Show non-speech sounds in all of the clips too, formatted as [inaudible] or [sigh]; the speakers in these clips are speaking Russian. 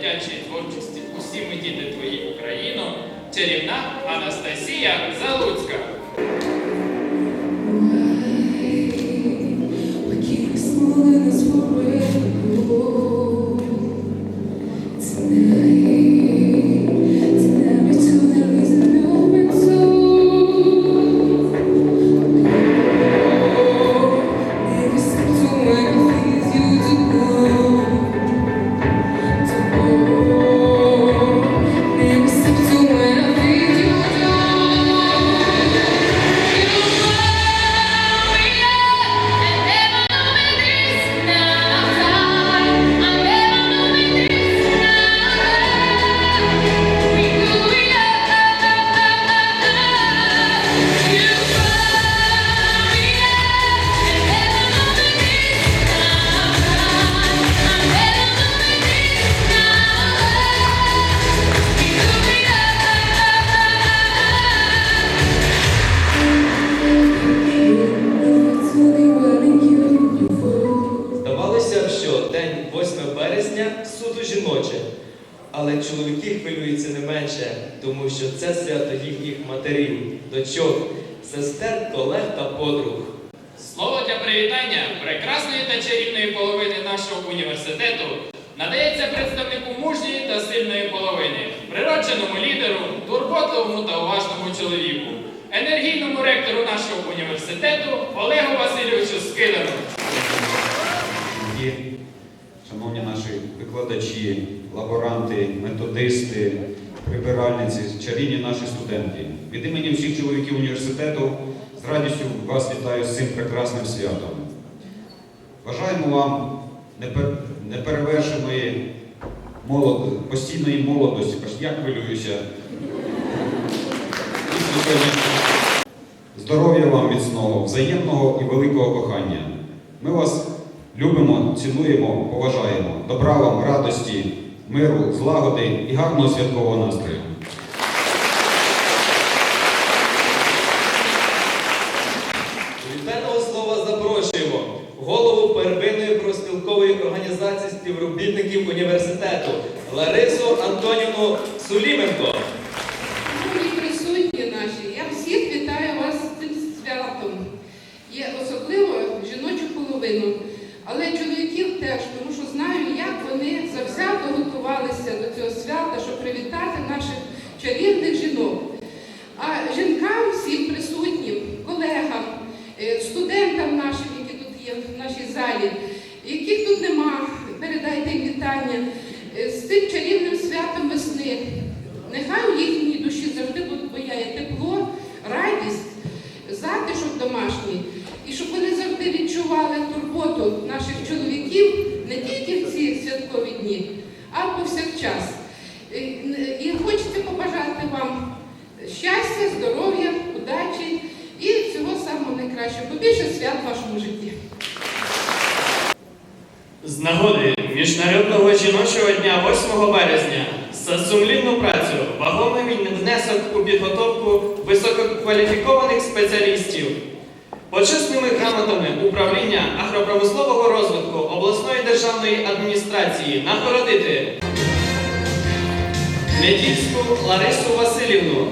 дитячої творчості Усі ми діти твої Україно, чарівна Анастасія Залуцька. Прибиральниці, чарівні наші студенти. Від імені всіх чоловіків університету з радістю вас вітаю з цим прекрасним святом. Бажаємо вам неперевершеної молод... постійної молодості, Аж я хвилююся. Здоров'я вам міцного, взаємного і великого кохання. Ми вас любимо, цінуємо, поважаємо. Добра вам, радості, миру, злагоди і гарного святкового настрою. Чарівних жінок. А жінкам, всім присутнім, колегам, е, студентам нашим, які тут є в нашій залі, яких тут нема, передайте вітання е, з цим чарівним святом весни. Нехай у їхній душі завжди бояє тепло, радість, затишок домашній. І щоб вони завжди відчували турботу наших чоловіків не тільки в ці святкові дні, а повсякчас. Почесними грамотами управління агропромислового розвитку обласної державної адміністрації нагородити Недільську Ларису Васильівну,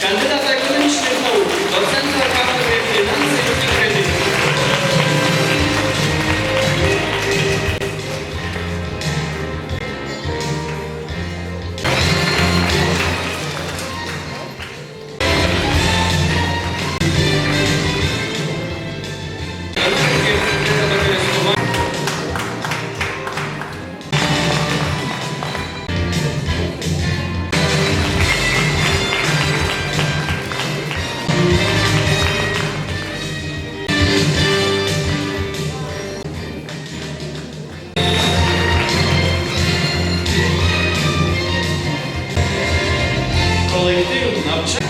кандидата економічних наук, доцента кафедри фінансів і кредитів. Moleque, tem não,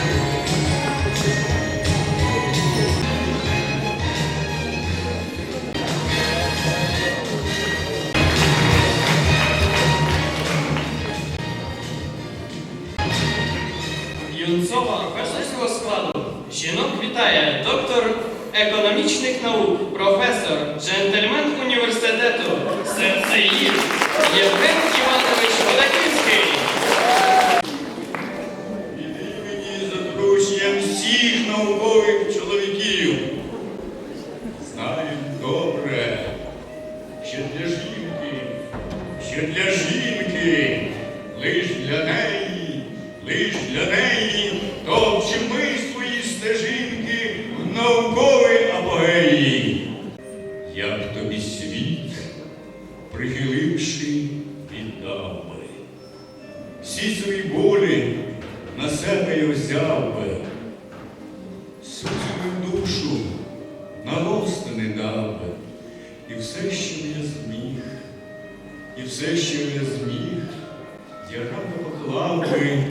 віддав би всі свої болі на себе й взяв би, всю свою душу на розтини дав би, і все, що я зміг, і все, що я зміг, я рано поклав би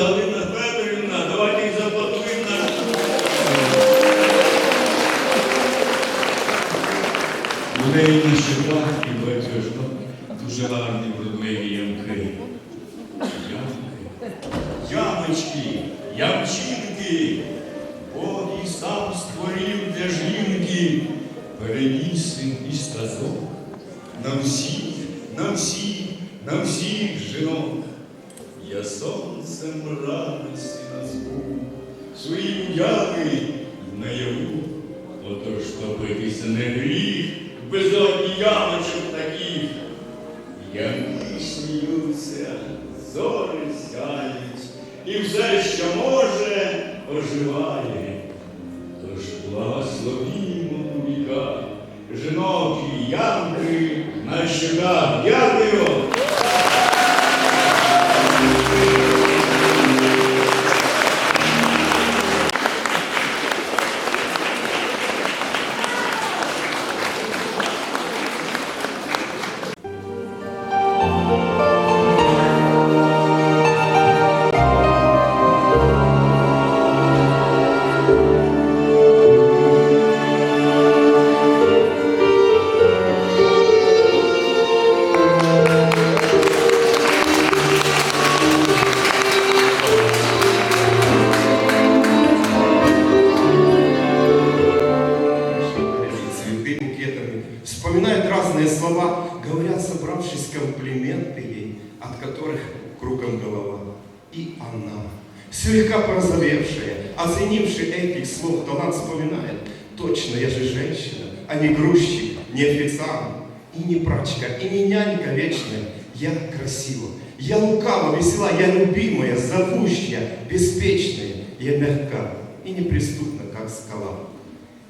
Галина Федорівна, давайте їй заплатуємо наш. У неї на щоках і батюшках дуже гарні вродливі ямки. Ямки, ямочки, ямчинки. Бог і сам створив для жінки переніси і стазок. На всіх, щоках. Дякую! Я же женщина, а не грузчик, не официант, и не прачка, и не нянька вечная. Я красива, я лукава, весела, я любимая, зовущая, беспечная, я мягка и неприступна, как скала.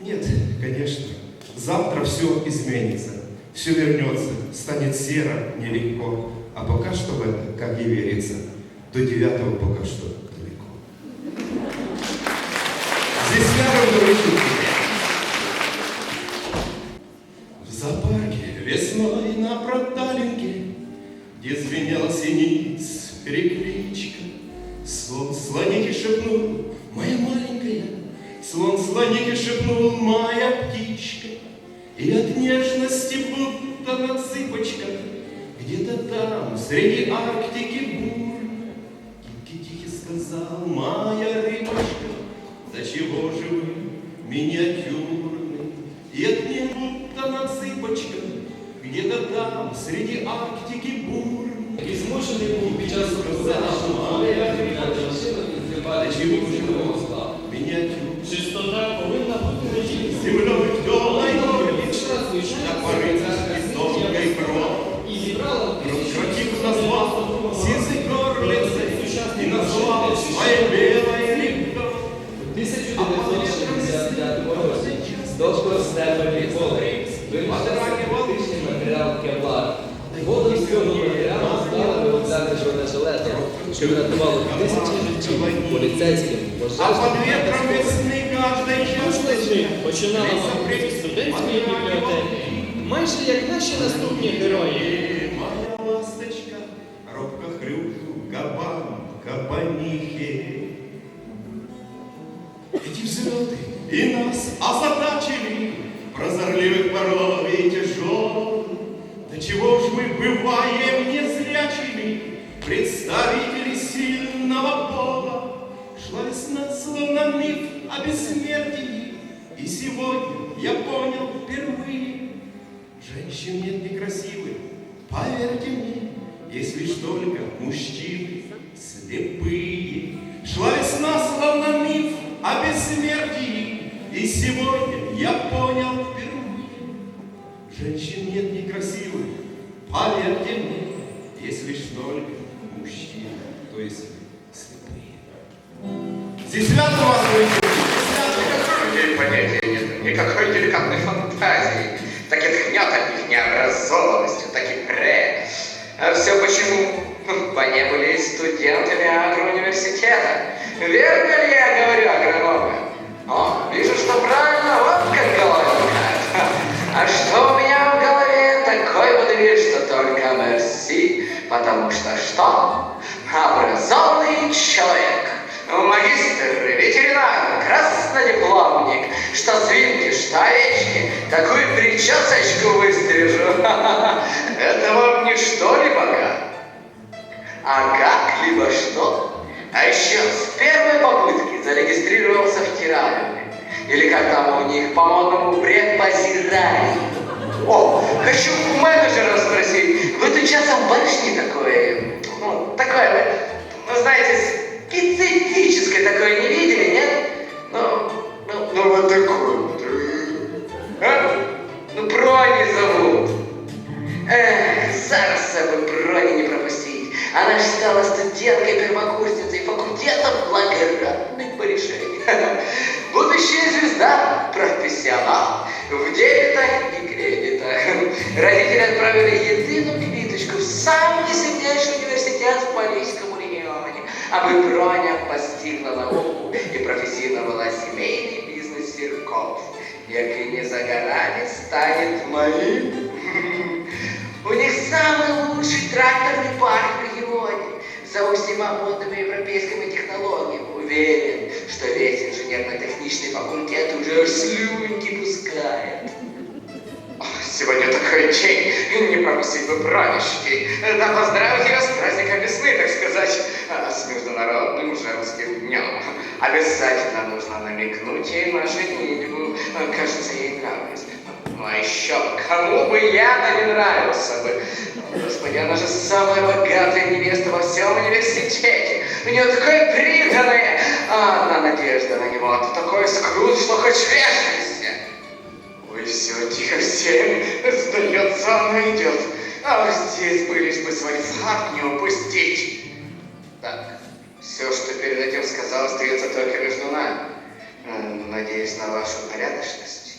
Нет, конечно, завтра все изменится, все вернется, станет серо, нелегко, а пока что в это, как и верится, до девятого пока что далеко. Здесь рядом синиц перекличка, слон слоники шепнул, моя маленькая, слон слоники шепнул, моя птичка, и от нежности будто на цыпочках, где-то там, среди Арктики бур, тихий сказал, моя рыбочка, до чего же вы миниатюрны? И от них будто на цыпочках, где-то там, среди Арктики бур. Змушений був під час Представители сильного пола? Шла весна, словно миф о бессмертии, И сегодня я понял впервые, Женщин нет некрасивых, поверьте мне, Есть лишь только мужчины слепые. Фантазии. Так и тхнет от них необразованностью, так и пре. А все почему? [laughs] По не были студентами агроуниверситета. Верно ли я говорю, агрономы? О, вижу, что правильно, вот как головенька. [laughs] А что у меня в голове? Такой водевиль, что только мерси. Потому что что? Образованный человек. Магистр, ветеринар, краснодипломник, что свинки, что овечки, такую причесочку выстрижу. [laughs] Это вам не что-либо, а как-либо что. А еще с первой попытки зарегистрировался в террариуме. Или как там у них по-модному препозирай. О, хочу у менеджера спросить, вы тут часом барышни такое, ну, такое, ну, знаете, специфическое такое бы празднички. Да поздравить тебя с праздником весны, так сказать, а, с Международным женским днем. Обязательно нужно намекнуть ей на женитьбу. Кажется, ей нравится. Ну а еще кому бы я не нравился бы. Господи, она же самая богатая невеста во всем университете. У нее такое приданное. А одна надежда на него. А ты такой скрут, что хоть вешайся. Ой, все, тихо всем. Сдается, она идет. А вот здесь бы лишь бы свой факт не упустить. Так, все, что перед этим сказал, остается только между нами. Надеюсь на вашу порядочность.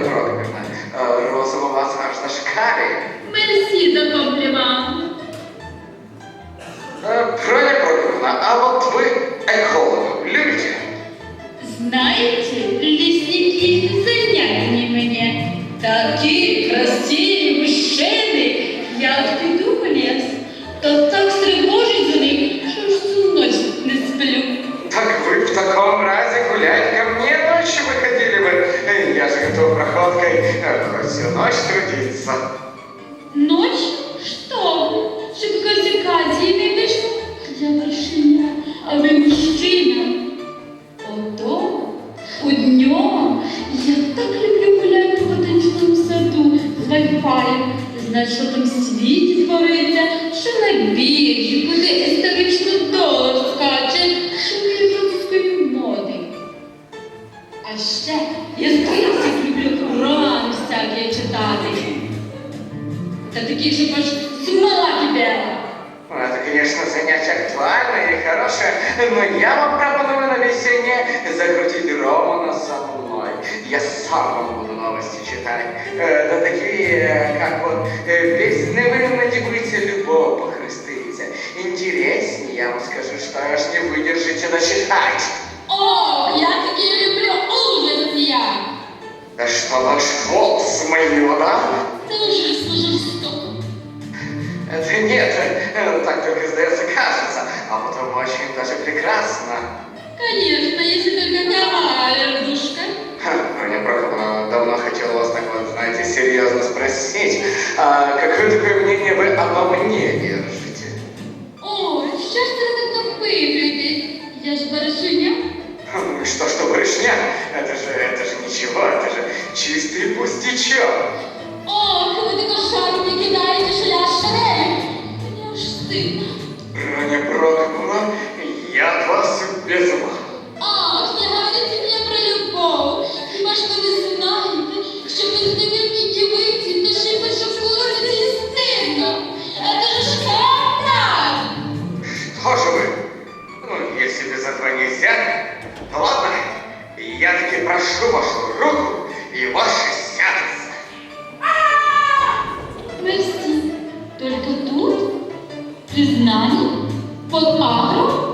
это всю ночь трудиться. Ночь? Что вы? Чтобы не дивитись? Я вершиня, а ви мужчина. Ото у днем я так люблю гуляти по танчному саду з вайфаєм. Знать, що там світі твориться, що на біржі, куди прекрасно. Конечно, если только какая, Ха, а Я правда давно хотел вас так вот, знаете, серьезно спросить, а какое такое мнение вы обо мне держите? О, что ж ты так выглядит? Я ж барышня. Хм, ну что, что барышня? Это же, это же ничего, это же чистый пустячок. Ох, вы такой шар ну, не кидаете, шляшка. Мне уж стыдно. Мне Брок. признані покару.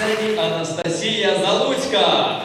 сцені Анастасія Залуцька.